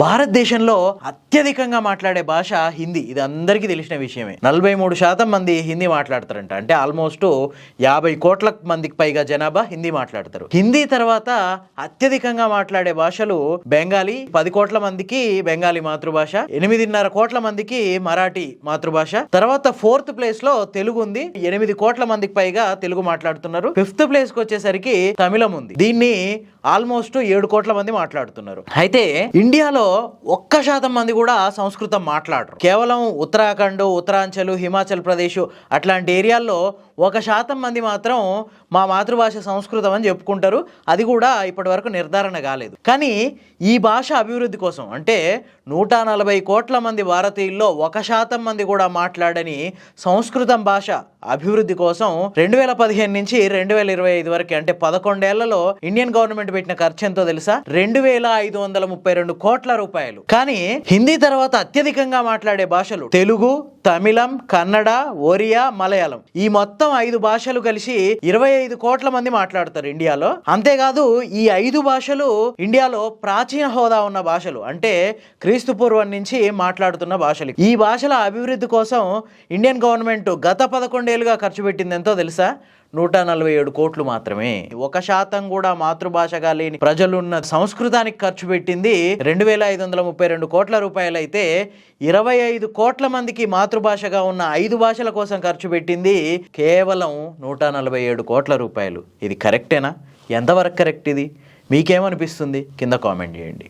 భారతదేశంలో అత్యధికంగా మాట్లాడే భాష హిందీ. ఇది అందరికీ తెలిసిన విషయమే. నలభై మూడు శాతం మంది హిందీ మాట్లాడతారంట. అంటే ఆల్మోస్ట్ యాభై కోట్ల మందికి పైగా జనాభా హిందీ మాట్లాడతారు. హిందీ తర్వాత అత్యధికంగా మాట్లాడే భాషలు బెంగాలీ పది కోట్ల మందికి బెంగాలీ మాతృభాష ఎనిమిదిన్నర కోట్ల మందికి మరాఠీ మాతృభాష. తర్వాత ఫోర్త్ ప్లేస్లో తెలుగు ఉంది. ఎనిమిది కోట్ల మందికి పైగా తెలుగు మాట్లాడుతున్నారు. ఫిఫ్త్ ప్లేస్కి వచ్చేసరికి తమిళం ఉంది. దీన్ని ఆల్మోస్ట్ ఏడు కోట్ల మంది మాట్లాడుతున్నారు. అయితే ఇండియాలో ఒక్క శాతం మంది కూడా సంస్కృతం మాట్లాడరు. కేవలం ఉత్తరాఖండ్ ఉత్తరాంచల్ హిమాచల్ ప్రదేశ్ అట్లాంటి ఏరియాల్లో ఒక శాతం మంది మాత్రం మా మాతృభాష సంస్కృతం అని చెప్పుకుంటారు. అది కూడా ఇప్పటి వరకు నిర్ధారణ కాలేదు. కానీ ఈ భాష అభివృద్ధి కోసం అంటే నూట నలభై కోట్ల మంది భారతీయుల్లో ఒక శాతం మంది కూడా మాట్లాడని సంస్కృతం భాష అభివృద్ధి కోసం రెండు వేల పదిహేను నుంచి రెండు వేల ఇరవై ఐదు వరకు అంటే పదకొండేళ్ళలో ఇండియన్ గవర్నమెంట్ పెట్టిన ఖర్చు ఎంతో తెలుసా? రెండు వేల ఐదు వందల ముప్పై రెండు కోట్ల రూపాయలు. కానీ హిందీ తర్వాత అత్యధికంగా మాట్లాడే భాషలు తెలుగు తమిళం కన్నడ ఒరియా మలయాళం. ఈ మొత్తం ఐదు భాషలు కలిసి ఇరవై ఐదు కోట్ల మంది మాట్లాడతారు ఇండియాలో. అంతేకాదు ఈ ఐదు భాషలు ఇండియాలో ప్రాచీన హోదా ఉన్న భాషలు. అంటే క్రీస్తు పూర్వం నుంచి మాట్లాడుతున్న భాషలు. ఈ భాషల అభివృద్ధి కోసం ఇండియన్ గవర్నమెంట్ గత పదకొండేళ్ళుగా ఖర్చు పెట్టింది ఎంతో తెలుసా? నూట నలభై ఏడు కోట్లు మాత్రమే. ఒక శాతం కూడా మాతృభాషగా లేని ప్రజలున్న సంస్కృతానికి ఖర్చు పెట్టింది రెండు వేల ఐదు వందల ముప్పై రెండు కోట్ల రూపాయలైతే ఇరవై ఐదు కోట్ల మందికి మాతృభాషగా ఉన్న ఐదు భాషల కోసం ఖర్చు పెట్టింది కేవలం నూట నలభై ఏడు కోట్ల రూపాయలు. ఇది కరెక్టేనా? ఎంతవరకు కరెక్ట్ ఇది? మీకేమనిపిస్తుంది? కింద కామెంట్ చేయండి.